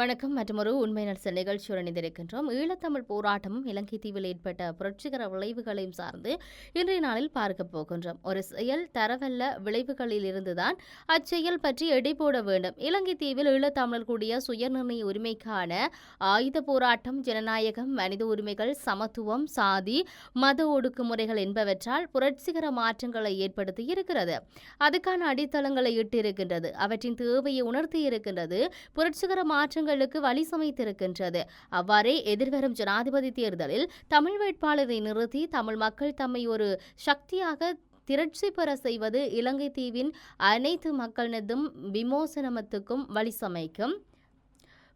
வணக்கம். மற்றொரு உண்மை நல்ச நிகழ்ச்சியுடன் இணைந்திருக்கின்றோம். ஈழத்தமிழ் போராட்டமும் இலங்கை தீவில் ஏற்பட்ட புரட்சிகர விளைவுகளையும் சார்ந்து இன்றைய நாளில் பார்க்க போகின்றோம். ஒரு செயல் தரவல்ல விளைவுகளில் இருந்துதான் அச்செயல் பற்றி எடை போட வேண்டும். இலங்கை தீவில் ஈழத்தமிழர் கூடிய சுயநிர்ணய உரிமைக்கான ஆயுத போராட்டம் ஜனநாயகம் மனித உரிமைகள் சமத்துவம் சாதி மத ஒடுக்குமுறைகள் என்பவற்றால் புரட்சிகர மாற்றங்களை ஏற்படுத்தி இருக்கிறது. அதுக்கான அடித்தளங்களை இட்டிருக்கின்றது. அவற்றின் தேவையை உணர்த்தி இருக்கின்றது. புரட்சிகர மாற்றங்கள் மாற்றங்களுக்கு வழி சமைத்திருக்கின்றது. அவ்வாறே எதிர்வரும் ஜனாதிபதி தேர்தலில் தமிழ் வேட்பாளரை நிறுத்தி தமிழ் மக்கள் தம்மை ஒரு சக்தியாக திரட்சி பெற செய்வது இலங்கை தீவின் அனைத்து மக்களினதும் விமோசனமத்துக்கும் வழி சமைக்கும்.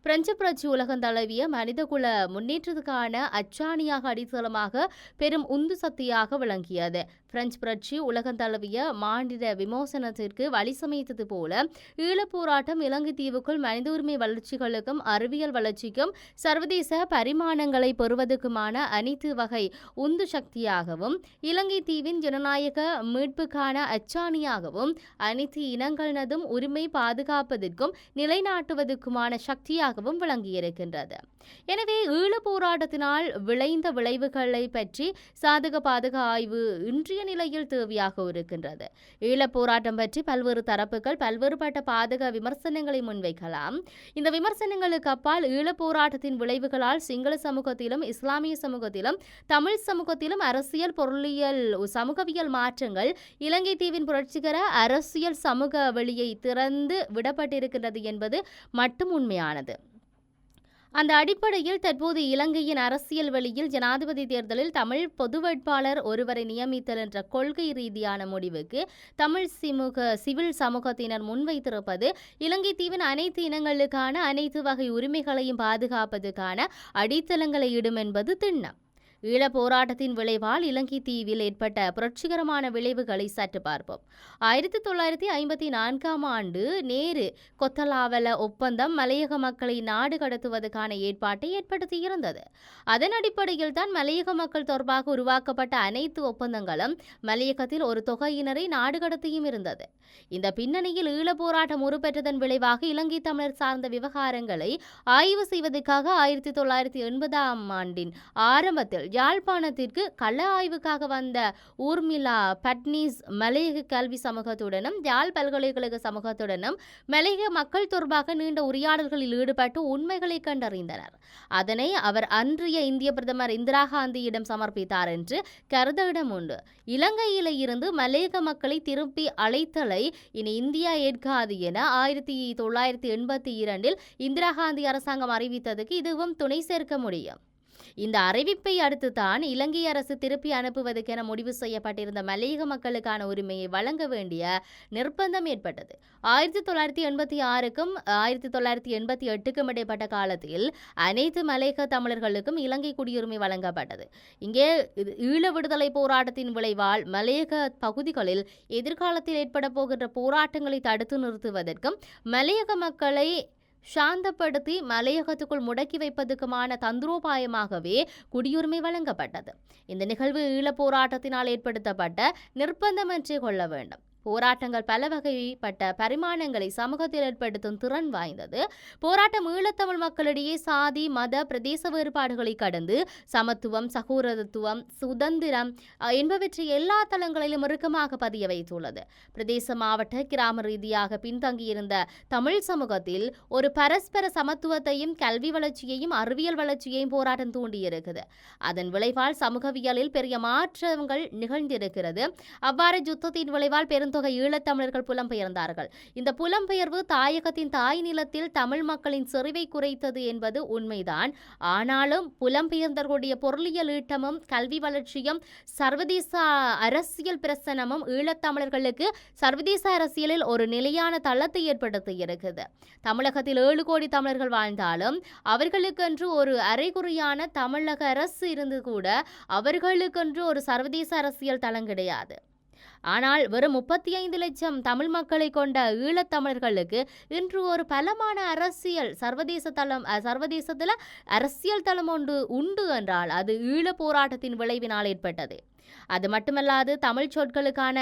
பிரெஞ்சு புரட்சி உலகம் தழுவிய மனிதகுல முன்னேற்றத்துக்கான அச்சாணியாக அடித்தளமாக பெரும் உந்து சக்தியாக விளங்கியது. பிரெஞ்சு புரட்சி உலகம் தழுவிய மாநில விமோசனத்திற்கு வழி சமைத்தது போல ஈழப் போராட்டம் இலங்கை தீவுக்குள் மனித உரிமை வளர்ச்சிகளுக்கும் அறிவியல் வளர்ச்சிக்கும் சர்வதேச பரிமாணங்களை பெறுவதற்குமான அனைத்து வகை உந்து சக்தியாகவும் இலங்கை தீவின் ஜனநாயக மீட்புக்கான அச்சாணியாகவும் அனைத்து இனங்களினதும் உரிமை பாதுகாப்பதற்கும் நிலைநாட்டுவதற்குமான சக்தியாகவும் விளங்கியிருக்கின்றது. எனவே ஈழப்போராட்டத்தினால் விளைந்த விளைவுகளை பற்றி சாதக பாதக ஆய்வு இன்றைய நிலையில் தேவையாக இருக்கின்றது. ஈழப் போராட்டம் பற்றி பல்வேறு தரப்புகள் பல்வேறுபட்ட பாதக விமர்சனங்களை முன்வைக்கலாம். இந்த விமர்சனங்களுக்கு அப்பால் ஈழப் போராட்டத்தின் விளைவுகளால் சிங்கள சமூகத்திலும் இஸ்லாமிய சமூகத்திலும் தமிழ் சமூகத்திலும் அரசியல் பொருளியல் சமூகவியல் மாற்றங்கள் இலங்கை தீவின் புரட்சிகர அரசியல் சமூக வெளியை திறந்து விடப்பட்டிருக்கின்றது என்பது மட்டும் உண்மையானது. அந்த அடிப்படையில் தற்போது இலங்கையின் அரசியல் வழியில் ஜனாதிபதி தேர்தலில் தமிழ் பொது வேட்பாளர் ஒருவரை நியமித்தல் என்ற கொள்கை ரீதியான முடிவுக்கு தமிழ் சிமுக சிவில் சமூகத்தினர் முன்வைத்திருப்பது இலங்கை தீவின் அனைத்து இனங்களுக்கான அனைத்து வகை உரிமைகளையும் பாதுகாப்பதற்கான அடித்தளங்களை இடும் என்பது திண்ணம். ஈழப் போராட்டத்தின் விளைவால் இலங்கை தீவில் ஏற்பட்ட புரட்சிகரமான விளைவுகளை சற்று பார்ப்போம். ஆயிரத்தி தொள்ளாயிரத்தி ஐம்பத்தி நான்காம் ஆண்டு நேரு கொத்தலாவல ஒப்பந்தம் மலையக மக்களை நாடு கடத்துவதற்கான ஏற்பாட்டை ஏற்படுத்தியிருந்தது. அதன் அடிப்படையில் தான் மலையக மக்கள் தொடர்பாக உருவாக்கப்பட்ட அனைத்து ஒப்பந்தங்களும் மலையகத்தில் ஒரு தொகையினரை நாடு கடத்தியும் இருந்தது. இந்த பின்னணியில் ஈழப் போராட்டம் உருப்பெற்றதன் விளைவாக இலங்கை தமிழர் சார்ந்த விவகாரங்களை ஆய்வு செய்வதற்காக ஆயிரத்தி தொள்ளாயிரத்தி எண்பதாம் ஆண்டின் ஆரம்பத்தில் யாழ்ப்பாணத்திற்கு கள ஆய்வுக்காக வந்த ஊர்மிளா பட்னீஸ் மலையக கல்வி சமூகத்துடனும் யாழ் பல்கலைக்கழக சமூகத்துடனும் மலையக மக்கள் தொடர்பாக நீண்ட உரையாடல்களில் ஈடுபட்டு உண்மைகளை கண்டறிந்தனர். அதனை அவர் அன்றைய இந்திய பிரதமர் இந்திரா காந்தியிடம் சமர்ப்பித்தார் என்று கருத இடம் உண்டு. இலங்கையில இருந்து மலையக மக்களை திருப்பி அழைத்தலை இனி இந்தியா ஏற்காது என ஆயிரத்தி தொள்ளாயிரத்தி எண்பத்தி இரண்டில் இந்திரா காந்தி அரசாங்கம் அறிவித்ததுக்கு இதுவும் துணை சேர்க்க முடியும். இந்த அறிவிப்பை அடுத்து தான் இலங்கை அரசு திருப்பி அனுப்புவதற்கென முடிவு செய்யப்பட்டிருந்த மலையக மக்களுக்கான உரிமையை வழங்க வேண்டிய நிர்பந்தம் ஏற்பட்டது. ஆயிரத்தி தொள்ளாயிரத்தி எண்பத்தி ஆறுக்கும் ஆயிரத்தி தொள்ளாயிரத்தி எண்பத்தி எட்டுக்கும் இடைப்பட்ட காலத்தில் அனைத்து மலையக தமிழர்களுக்கும் இலங்கை குடியுரிமை வழங்கப்பட்டது. இங்கே இது ஈழ விடுதலை போராட்டத்தின் விளைவால் மலையக பகுதிகளில் எதிர்காலத்தில் ஏற்பட போகின்ற போராட்டங்களை தடுத்து நிறுத்துவதற்கும் மலையக மக்களை சாந்தப்படுத்தி மலையகத்துக்குள் முடக்கி வைப்பதற்குமான தந்திரோபாயமாகவே குடியுரிமை வழங்கப்பட்டது. இந்த நிகழ்வு ஈழப் போராட்டத்தினால் ஏற்படுத்தப்பட்ட நிர்பந்தம் என்றே கொள்ள வேண்டும். போராட்டங்கள் பல வகைப்பட்ட பரிமாணங்களை சமூகத்தில் ஏற்படுத்தும் திறன் வாய்ந்தது. போராட்டம் ஈழத்தமிழ் மக்களிடையே சாதி மத பிரதேச வேறுபாடுகளை கடந்து சமத்துவம் சகோதரத்துவம் சுதந்திரம் என்பவற்றை எல்லா தளங்களிலும் இறுக்கமாக பதிய வைத்துள்ளது. பிரதேச மாவட்ட கிராம ரீதியாக பின்தங்கியிருந்த தமிழ் சமூகத்தில் ஒரு பரஸ்பர சமத்துவத்தையும் கல்வி வளர்ச்சியையும் அறிவியல் வளர்ச்சியையும் போராட்டம் தூண்டியிருக்குது. அதன் விளைவால் சமூகவியலில் பெரிய மாற்றங்கள் நிகழ்ந்திருக்கிறது. அவ்வாறு யுத்தத்தின் விளைவால் பெரும் பெருந்தொகை ஈழத்தமிழர்கள் புலம்பெயர்ந்தார்கள். இந்த புலம்பெயர்வு தாயகத்தின் தாய் நிலத்தில் தமிழ் மக்களின் செறிவை குறைத்தது என்பது உண்மைதான். ஆனாலும் புலம்பெயர்ந்தவர்களுடைய பொருளியல் ஈட்டமும் கல்வி வளர்ச்சியும் சர்வதேச அரசியல் பிரசனமும் ஈழத்தமிழர்களுக்கு சர்வதேச அரசியலில் ஒரு நிலையான தளத்தை ஏற்படுத்தி இருக்குது தமிழகத்தில் ஏழு கோடி தமிழர்கள் வாழ்ந்தாலும் அவர்களுக்கென்று ஒரு அரைகுறையான தமிழக அரசு இருந்து கூட அவர்களுக்கென்று ஒரு சர்வதேச அரசியல் தளம் கிடையாது. ஆனால் வெறும் முப்பத்தி ஐந்து லட்சம் தமிழ் மக்களை கொண்ட ஈழத்தமிழர்களுக்கு இன்று ஒரு பலமான அரசியல் சர்வதேச தளம் அஹ், சர்வதேசத்துல அரசியல் தளம் ஒன்று உண்டு என்றால் அது ஈழ போராட்டத்தின் விளைவினால் ஏற்பட்டது. அது மட்டுமல்லாது தமிழ் சொற்களுக்கான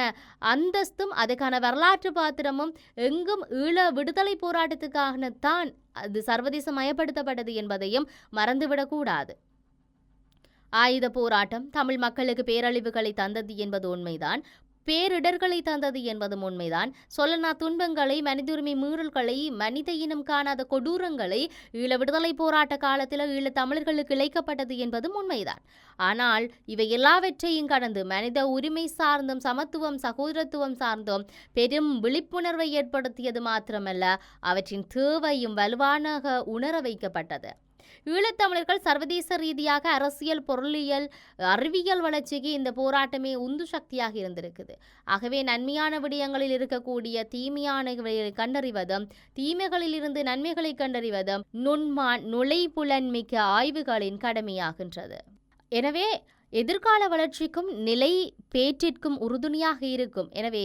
அந்தஸ்தும் அதுக்கான வரலாற்று பாத்திரமும் எங்கும் ஈழ விடுதலை போராட்டத்துக்காகத்தான் அது சர்வதேசமயப்படுத்தப்பட்டது என்பதையும் மறந்துவிடக்கூடாது ஆயுத போராட்டம் தமிழ் மக்களுக்கு பேரழிவுகளை தந்தது என்பது உண்மைதான். பேரிடர்களை தந்தது என்பதும் உண்மைதான். சொல்லனா துன்பங்களை மனிதுரிமை மீறல்களை மனித இனம் காணாத கொடூரங்களை ஈழ விடுதலை போராட்ட காலத்தில் ஈழ தமிழர்களுக்கு இழைக்கப்பட்டது என்பதும் உண்மைதான். ஆனால் இவை எல்லாவற்றையும் கடந்து மனித உரிமை சார்ந்தும் சமத்துவம் சகோதரத்துவம் சார்ந்தும் பெரும் விழிப்புணர்வை ஏற்படுத்தியது மாத்திரமல்ல அவற்றின் தேவையும் வலுவானாக உணர வைக்கப்பட்டது. ஈழத்தமிழர்கள் சர்வதேச ரீதியாக அரசியல் பொருளியல் அறிவியல் வளர்ச்சிக்கு இந்த போராட்டமே உந்து சக்தியாக இருந்திருக்குது. ஆகவே நன்மையான விடயங்களில் இருக்கக்கூடிய தீமையானவை கண்டறிவதும் தீமைகளில் இருந்து நன்மைகளை கண்டறிவதும் நுண்மான் நுழைப்புலன்மிக்க ஆய்வுகளின் கடமையாகின்றது. எனவே எதிர்கால வளர்ச்சிக்கும் நிலை பேற்றிற்கும் உறுதுணையாக இருக்கும். எனவே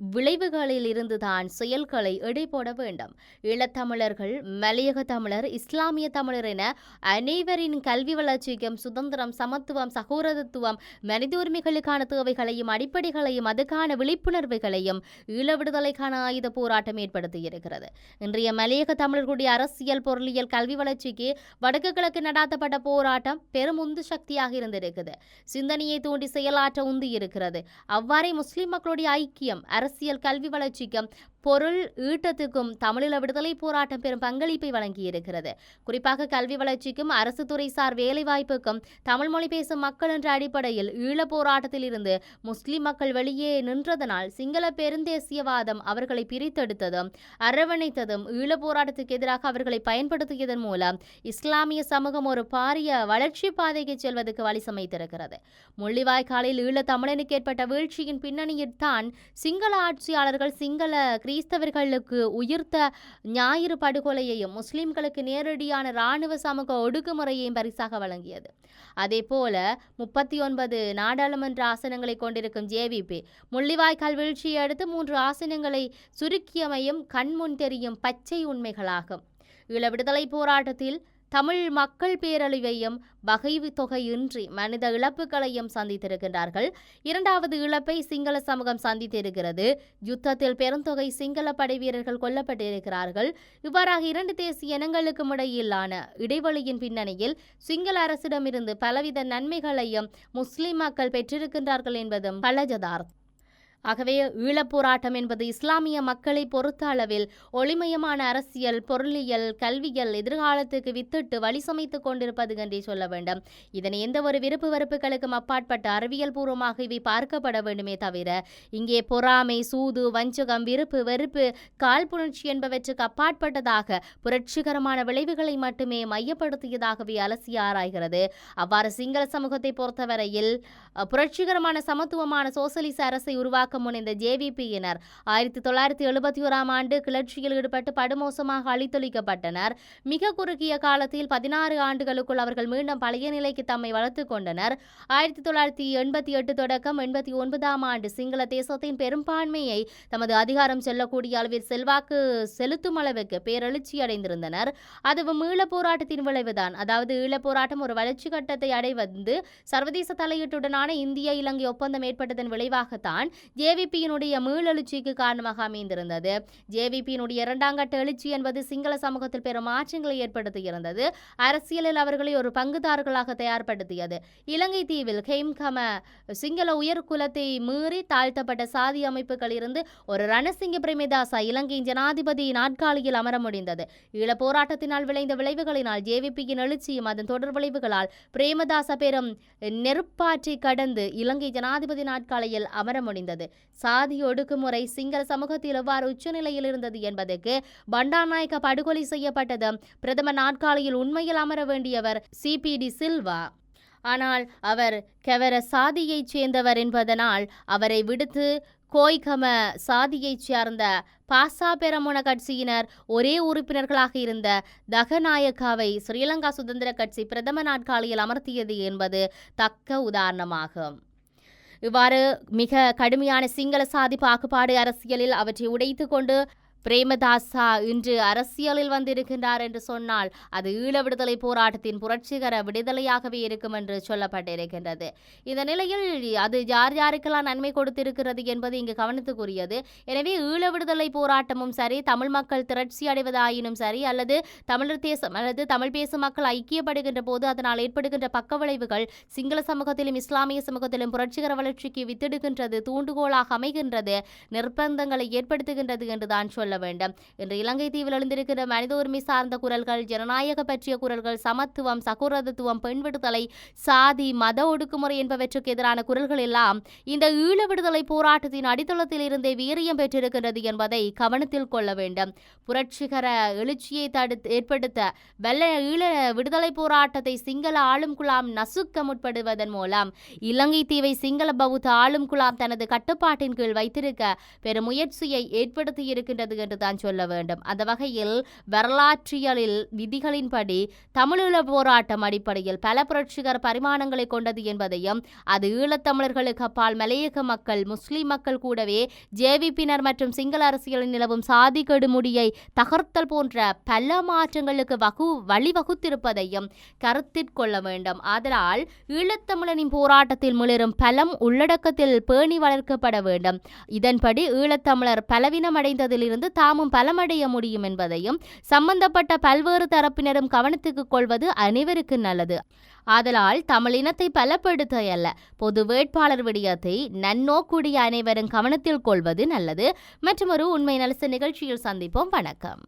விளைவுகளில் இருந்துதான் செயல்களை எடை போட வேண்டும். ஈழத்தமிழர்கள் மலையக தமிழர் இஸ்லாமிய தமிழர் என அனைவரின் கல்வி வளர்ச்சிக்கும் சுதந்திரம் சமத்துவம் சகோதரத்துவம் மனித உரிமைகளுக்கான தேவைகளையும் அடிப்படைகளையும் அதுக்கான விழிப்புணர்வுகளையும் ஈழ விடுதலைக்கான ஆயுத போராட்டம் ஏற்படுத்தியிருக்கிறது இன்றைய மலையக தமிழர்களுடைய அரசியல் பொருளியல் கல்வி வளர்ச்சிக்கு வடக்கு கிழக்கு நடாத்தப்பட்ட போராட்டம் பெரும் உந்து சக்தியாக இருந்திருக்குது. சிந்தனையை தூண்டி செயலாற்ற உந்து இருக்கிறது. அவ்வாறே முஸ்லிம் மக்களுடைய ஐக்கியம் அரசியல் கல்வி வளர்ச்சிக்கும் பொருள் ஈட்டத்துக்கும் தமிழீழ விடுதலை போராட்டம் பெரும் பங்களிப்பை வழங்கியிருக்கிறது. குறிப்பாக கல்வி வளர்ச்சிக்கும் அரசு துறை சார் வேலைவாய்ப்புக்கும் தமிழ் மொழி பேசும் மக்கள் என்ற அடிப்படையில் ஈழ போராட்டத்தில் இருந்து முஸ்லிம் மக்கள் வெளியே நின்றதனால் சிங்கள பெருந்தேசியவாதம் அவர்களை பிரித்தெடுத்ததும் அரவணைத்ததும் ஈழ போராட்டத்துக்கு எதிராக அவர்களை பயன்படுத்தியதன் மூலம் இஸ்லாமிய சமூகம் ஒரு பாரிய வளர்ச்சி பாதைக்கு செல்வதற்கு வழி சமைத்திருக்கிறது. முள்ளிவாய்க்காலில் ஈழ தமிழனுக்கு ஏற்பட்ட வீழ்ச்சியின் பின்னணியில் தான் சிங்கள ஆட்சியாளர்கள் சிங்கள கிறிஸ்தவர்களுக்கு உயிர்த்த ஞாயிறு படுகொலையையும் முஸ்லிம்களுக்கு நேரடியான இராணுவ சமூக ஒடுக்குமுறையையும் பரிசாக வழங்கியது. அதே போல முப்பத்தி ஒன்பது நாடாளுமன்ற ஆசனங்களை கொண்டிருக்கும் ஜேவிபி முள்ளிவாய்க்கால் வீழ்ச்சியை அடுத்து மூன்று ஆசனங்களை சுருக்கியமையும் கண்முன் தெரியும் பச்சை உண்மைகளாகும். ஈழ விடுதலை போராட்டத்தில் தமிழ் மக்கள் பேரழிவையும் வகைவு தொகையின்றி மனித இழப்புகளையும் சந்தித்திருக்கின்றார்கள். இரண்டாவது இழப்பை சிங்கள சமூகம் சந்தித்திருக்கிறது. யுத்தத்தில் பெருந்தொகை சிங்கள படை வீரர்கள் கொல்லப்பட்டிருக்கிறார்கள். இவ்வாறாக இரண்டு தேசிய இனங்களுக்கும் இடையிலான இடைவெளியின் பின்னணியில் சிங்கள அரசிடமிருந்து பலவித நன்மைகளையும் முஸ்லிம் மக்கள் பெற்றிருக்கின்றார்கள் என்பதும் பலஜதார்த்தம் ஆகவே ஈழப்போராட்டம் என்பது இஸ்லாமிய மக்களை பொறுத்த அளவில் ஒளிமயமான அரசியல் பொருளியல் கல்வியல் எதிர்காலத்துக்கு வித்திட்டு வழி சமைத்துக் கொண்டிருப்பது என்றே சொல்ல வேண்டும். இதனை எந்த ஒரு விருப்பு வெறுப்புகளுக்கும் அப்பாற்பட்ட அறிவியல் பூர்வமாக இவை பார்க்கப்பட வேண்டுமே தவிர இங்கே பொறாமை சூது வஞ்சகம் விருப்பு வெறுப்பு காழ்ப்புணர்ச்சி என்பவற்றுக்கு அப்பாற்பட்டதாக புரட்சிகரமான விளைவுகளை மட்டுமே மையப்படுத்தியதாகவே அலசி ஆராய்கிறது. அவ்வாறு சிங்கள சமூகத்தை பொறுத்தவரையில் புரட்சிகரமான சமத்துவமான சோசலிச அரசை உருவாக்க முனைந்த ஜேவிபியினர். ஆயிரத்தி தொள்ளாயிரத்தி எழுபத்தி ஓராம் ஆண்டு கிளர்ச்சியில் ஈடுபட்டு படுமோசமாக அழித்தொழிக்கப்பட்டனர். மிக குறுகிய காலத்தில் பதினாறு ஆண்டுகளுக்குள் அவர்கள் மீண்டும் பழைய நிலைக்கு தம்மை வளர்த்துக் கொண்டனர். ஆயிரத்தி தொள்ளாயிரத்தி எண்பத்தி எட்டு தொடக்கம் எண்பத்தி ஒன்பதாம் ஆண்டு சிங்கள தேசத்தின் பெரும்பான்மையை தமது அதிகாரம் செல்லக்கூடிய அளவில் செல்வாக்கு செலுத்தும் அளவுக்கு பேரெழுச்சி அடைந்திருந்தனர். அதுவும் ஈழப் போராட்டத்தின் விளைவுதான். அதாவது ஈழப்போராட்டம் ஒரு வளர்ச்சி கட்டத்தை அடைவது சர்வதேச தலையீட்டுடனான இந்திய இலங்கை ஒப்பந்தம் ஏற்பட்டதன் விளைவாகத்தான் ஜேவிபியினுடைய மீளெழுச்சிக்கு காரணமாக அமைந்திருந்தது. ஜேவிபியினுடைய இரண்டாம் கட்ட எழுச்சி என்பது சிங்கள சமூகத்தில் பெரும் மாற்றங்களை ஏற்படுத்தியிருந்தது. அரசியலில் அவர்களை ஒரு பங்குதாரர்களாக தயார்படுத்தியது. இலங்கை தீவில் ஹெய்ம்கம சிங்கள உயர்குலத்தை மீறி தாழ்த்தப்பட்ட சாதி அமைப்புகள் இருந்து ஒரு ரணசிங்க பிரேமதாசா இலங்கையின் ஜனாதிபதி நாட்காலியில் அமர முடிந்தது. ஈழ போராட்டத்தினால் விளைந்த விளைவுகளினால் ஜேவிபியின் எழுச்சியும் அதன் தொடர் விளைவுகளால் பிரேமதாச பெரும் நெருப்பாற்றி கடந்து இலங்கை ஜனாதிபதி நாட்காலையில் அமர முடிந்தது. சாதி ஒடுக்குமுறை சிங்கள சமூகத்தில் எவ்வாறு உச்சநிலையில் இருந்தது என்பதற்கு பண்டாநாயக்க படுகொலை செய்யப்பட்டதும் பிரதமர் நாட்காலியில் உண்மையில் அமர வேண்டியவர் சிபிடி சில்வா. ஆனால் அவர் கெவர சாதியைச் சேர்ந்தவர் என்பதனால் அவரை விடுத்து கோய்கம சாதியைச் சேர்ந்த பாசா பெரமுன கட்சியினர் ஒரே உறுப்பினர்களாக இருந்த தகநாயக்காவை ஸ்ரீலங்கா சுதந்திர கட்சி பிரதம நாட்காலியில் அமர்த்தியது என்பது தக்க உதாரணமாகும். இவ்வாறு மிக கடுமையான சிங்கள சாதி பாகுபாடு அரசியலில் அவற்றை உடைத்து கொண்டு பிரேமதாசா இன்று அரசியலில் வந்திருக்கின்றார் என்று சொன்னால் அது ஈழ விடுதலை போராட்டத்தின் புரட்சிகர விடுதலையாகவே இருக்கும் என்று சொல்லப்பட்டிருக்கின்றது. இந்த நிலையில் அது யார் யாருக்கெல்லாம் நன்மை கொடுத்திருக்கிறது என்பது இங்கு கவனத்துக்குரியது. எனவே ஈழ விடுதலை போராட்டமும் சரி தமிழ் மக்கள் திரட்சி அடைவதாயினும் சரி அல்லது தமிழர் தேசம் அல்லது தமிழ் பேசும் மக்கள் ஐக்கியப்படுகின்ற போது அதனால் ஏற்படுகின்ற பக்க விளைவுகள் சிங்கள சமூகத்திலும் இஸ்லாமிய சமூகத்திலும் புரட்சிகர வளர்ச்சிக்கு வித்திடுகின்றது தூண்டுகோலாக அமைகின்றது நிர்பந்தங்களை ஏற்படுத்துகின்றது என்றுதான் சொல்ல கொள்ள வேண்டும். இன்று இலங்கை தீவில் எழுந்திருக்கிற மனித உரிமை சார்ந்த குரல்கள் ஜனநாயக பற்றிய குரல்கள் சமத்துவம் சகோரதத்துவம் பெண் விடுதலை சாதி மத ஒடுக்குமுறை என்பவற்றுக்கு எதிரான குரல்கள் எல்லாம் இந்த ஈழ விடுதலை போராட்டத்தின் அடித்தளத்தில் இருந்தே வீரியம் பெற்றிருக்கின்றது என்பதை கவனத்தில் கொள்ள வேண்டும். புரட்சிகர எழுச்சியை தடுத்து ஏற்படுத்த வெள்ள ஈழ விடுதலை போராட்டத்தை சிங்கள ஆளும் குழாம் நசுக்க முற்படுவதன் மூலம் இலங்கை தீவை சிங்கள பௌத்த ஆளும் குழாம் தனது கட்டுப்பாட்டின் கீழ் வைத்திருக்க பெரும் முயற்சியை ஏற்படுத்தியிருக்கின்றது என்று தான் சொல்ல வேண்டும். அந்த வகையில் வரலாற்றியலில் விதிகளின்படி தமிழீழ போராட்டம் அடிப்படையில் பல புரட்சிகர பரிமாணங்களை கொண்டது என்பதையும் அது ஈழத்தமிழர்களுக்கு அப்பால் மலையக மக்கள் முஸ்லிம் மக்கள் கூடவே ஜேவிபினர் மற்றும் சிங்கள அரசியலில் நிலவும் சாதி கெடுமுடியை தகர்த்தல் போன்ற பல மாற்றங்களுக்கு வகு வழிவகுத்திருப்பதையும் கருத்திற்கொள்ள வேண்டும். ஆதலால் ஈழத்தமிழனின் போராட்டத்தில் முளிரும் பலம் உள்ளடக்கத்தில் பேணி வளர்க்கப்பட வேண்டும். இதன்படி ஈழத்தமிழர் பலவீனமடைந்ததிலிருந்து தாமும் பலமடைய முடியும் என்பதையும் சம்பந்தப்பட்ட பல்வேறு தரப்பினரும் கவனத்துக்கு கொள்வது அனைவருக்கு நல்லது. ஆதலால் தமிழினத்தை பலப்படுத்த அல்ல பொது வேட்பாளர் விடயத்தை நன்னோக்குடைய அனைவரும் கவனத்தில் கொள்வது நல்லது. மற்றும் ஒரு உண்மை நலச நிகழ்ச்சியில் சந்திப்போம். வணக்கம்.